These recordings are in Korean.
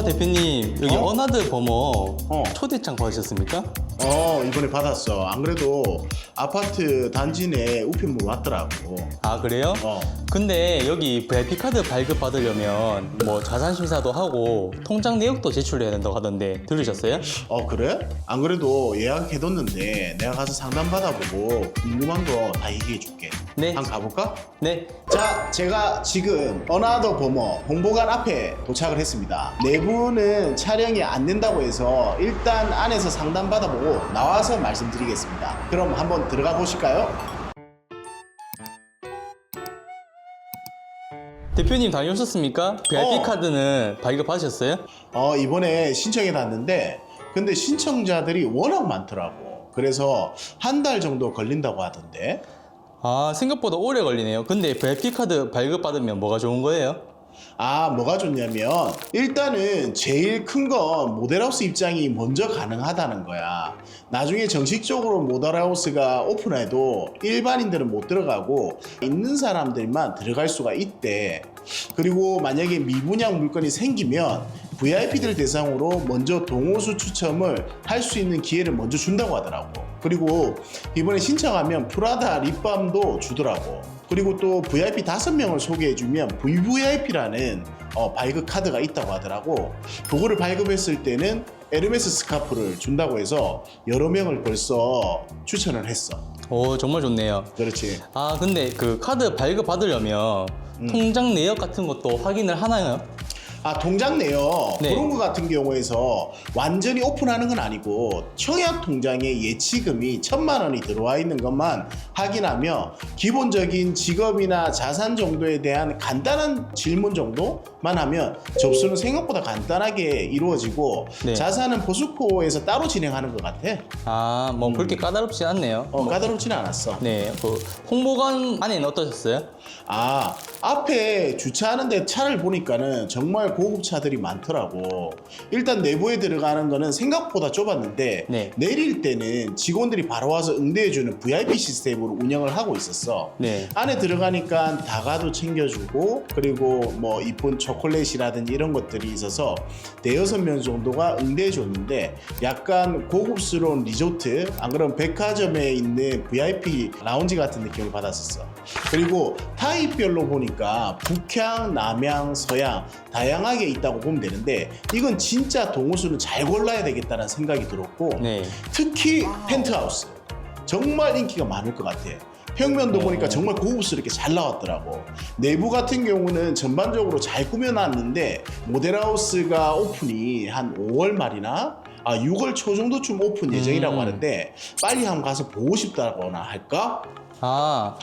어 대표님 여기 어? 어? 나드 버머 어. 초대장 받으셨습니까? 어 이번에 받았어 안 그래도 아파트 단지 내 우편물 왔더라고 아 그래요? 어. 근데 여기 VIP 카드 발급 받으려면 뭐 자산 심사도 하고 통장 내역도 제출해야 된다고 하던데 들으셨어요? 어 그래? 안 그래도 예약해뒀는데 내가 가서 상담 받아보고 궁금한 거 다 얘기해줄게 네. 한번 가볼까? 네. 자, 제가 지금 어나더 버머 홍보관 앞에 도착을 했습니다. 내부는 촬영이 안 된다고 해서 일단 안에서 상담 받아보고 나와서 말씀드리겠습니다. 그럼 한번 들어가 보실까요? 대표님 다녀오셨습니까? VIP 어. 카드는 발급 받으셨어요? 어, 이번에 신청해 놨는데 근데 신청자들이 워낙 많더라고. 그래서 한 달 정도 걸린다고 하던데. 아 생각보다 오래 걸리네요. 근데 VIP 카드 발급 받으면 뭐가 좋은 거예요? 아, 뭐가 좋냐면 일단은 제일 큰 건 모델하우스 입장이 먼저 가능하다는 거야. 나중에 정식적으로 모델하우스가 오픈해도 일반인들은 못 들어가고 있는 사람들만 들어갈 수가 있대. 그리고 만약에 미분양 물건이 생기면 VIP들 대상으로 먼저 동호수 추첨을 할 수 있는 기회를 먼저 준다고 하더라고. 그리고 이번에 신청하면 프라다 립밤도 주더라고. 그리고 또 VIP 다섯 명을 소개해주면 VVIP라는 어, 발급 카드가 있다고 하더라고. 그거를 발급했을 때는 에르메스 스카프를 준다고 해서 여러 명을 벌써 추천을 했어. 오 정말 좋네요. 그렇지. 아 근데 그 카드 발급 받으려면 음. 통장 내역 같은 것도 확인을 하나요? 아 통장 내역 네. 그런 거 같은 경우에서 완전히 오픈하는 건 아니고 청약 통장에 예치금이 천만 원이 들어와 있는 것만 확인하며 기본적인 직업이나 자산 정도에 대한 간단한 질문 정도만 하면 접수는 생각보다 간단하게 이루어지고 네. 자산은 포스코에서 따로 진행하는 것 같아. 아 뭐 그렇게 까다롭지 않네요. 어, 까다롭지는 않았어. 네, 그 홍보관 안에는 어떠셨어요? 아, 앞에 주차하는데 차를 보니까는 정말 고급 차들이 많더라고. 일단 내부에 들어가는 거는 생각보다 좁았는데 네. 내릴 때는 직원들이 바로 와서 응대해주는 VIP 시스템으로 운영을 하고 있었어. 네. 안에 들어가니까 다가도 챙겨주고 그리고 뭐 이쁜 초콜릿이라든지 이런 것들이 있어서 대여섯 명 정도가 응대해줬는데 약간 고급스러운 리조트 안 그러면 백화점에 있는 VIP 라운지 같은 느낌을 받았었어. 그리고 타입별로 보니까 북향, 남향, 서양 다양 하게 있다고 보면 되는데 이건 진짜 동호수는 잘 골라야 되겠다는 생각이 들었고 네. 특히 펜트하우스 정말 인기가 많을 것 같아. 평면도 어. 보니까 정말 고급스럽게 잘 나왔더라고. 내부 같은 경우는 전반적으로 잘 꾸며놨는데 모델하우스가 오픈이 한 5월 말이나 아 6월 초 정도쯤 오픈 예정이라고 음. 하는데 빨리 한번 가서 보고 싶다거나 할까? 아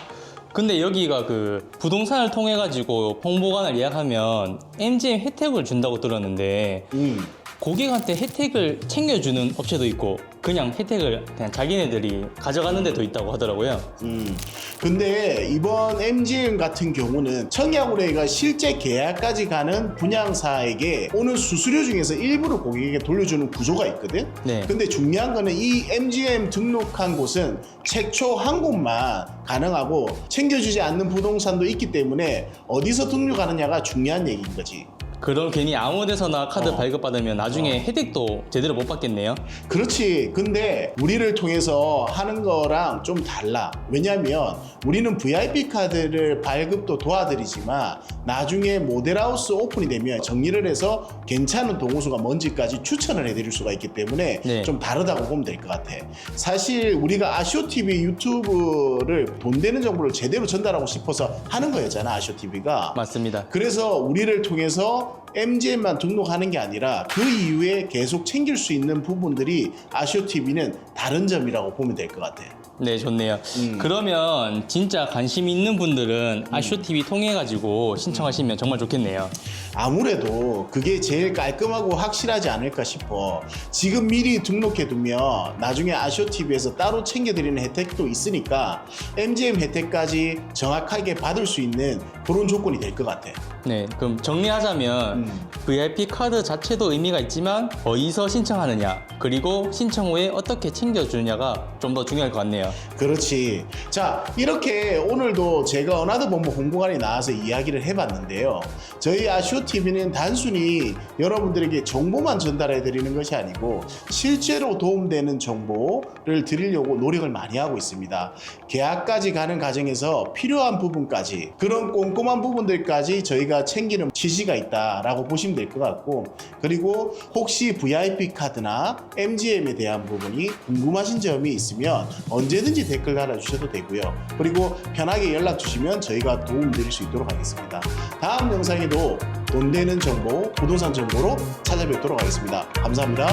근데 여기가 그 부동산을 통해 가지고 홍보관을 예약하면 MGM 혜택을 준다고 들었는데 음. 고객한테 혜택을 챙겨주는 업체도 있고 그냥 혜택을 그냥 자기네들이 가져가는 데도 있다고 하더라고요. 음. 근데 이번 MGM 같은 경우는 청약의뢰가 실제 계약까지 가는 분양사에게 오는 수수료 중에서 일부를 고객에게 돌려주는 구조가 있거든. 네. 근데 중요한 거는 이 MGM 등록한 곳은 최초 한 곳만 가능하고 챙겨주지 않는 부동산도 있기 때문에 어디서 등록하느냐가 중요한 얘기인 거지. 그럼 괜히 아무 데서나 카드 어. 발급받으면 나중에 혜택도 제대로 못 받겠네요. 그렇지. 근데 우리를 통해서 하는 거랑 좀 달라. 왜냐면 우리는 VIP 카드를 발급도 도와드리지만 나중에 모델하우스 오픈이 되면 정리를 해서 괜찮은 동호수가 뭔지까지 추천을 해드릴 수가 있기 때문에 네. 좀 다르다고 보면 될 것 같아. 사실 우리가 아시오TV 유튜브를 돈 되는 정보를 제대로 전달하고 싶어서 하는 거였잖아, 아시오TV가. 맞습니다. 그래서 우리를 통해서 MGM만 등록하는 게 아니라 그 이후에 계속 챙길 수 있는 부분들이 아시오TV는 다른 점이라고 보면 될 것 같아. 네, 좋네요. 음. 그러면 진짜 관심 있는 분들은 아쇼TV 통해 가지고 신청하시면 정말 좋겠네요. 아무래도 그게 제일 깔끔하고 확실하지 않을까 싶어. 지금 미리 등록해 두면 나중에 아시오TV에서 따로 챙겨 드리는 혜택도 있으니까 MGM 혜택까지 정확하게 받을 수 있는 그런 조건이 될 것 같아. 네, 그럼 정리하자면 음. VIP 카드 자체도 의미가 있지만 어디서 신청하느냐 그리고 신청 후에 어떻게 챙겨주느냐가 좀 더 중요할 것 같네요. 그렇지. 자, 이렇게 오늘도 제가 어나더 본부 공고관에 나와서 이야기를 해봤는데요. 저희 아쇼TV는 단순히 여러분들에게 정보만 전달해 드리는 것이 아니고 실제로 도움되는 정보를 드리려고 노력을 많이 하고 있습니다. 계약까지 가는 과정에서 필요한 부분까지 그런 꼼꼼한 부분들까지 저희가 챙기는 취지가 있다라고 보시면 될 것 같고 그리고 혹시 VIP 카드나 MGM에 대한 부분이 궁금하신 점이 있으면 언제든지 댓글 달아주셔도 되고요. 그리고 편하게 연락 주시면 저희가 도움 드릴 수 있도록 하겠습니다. 다음 영상에도 돈 되는 정보, 부동산 정보로 찾아뵙도록 하겠습니다. 감사합니다.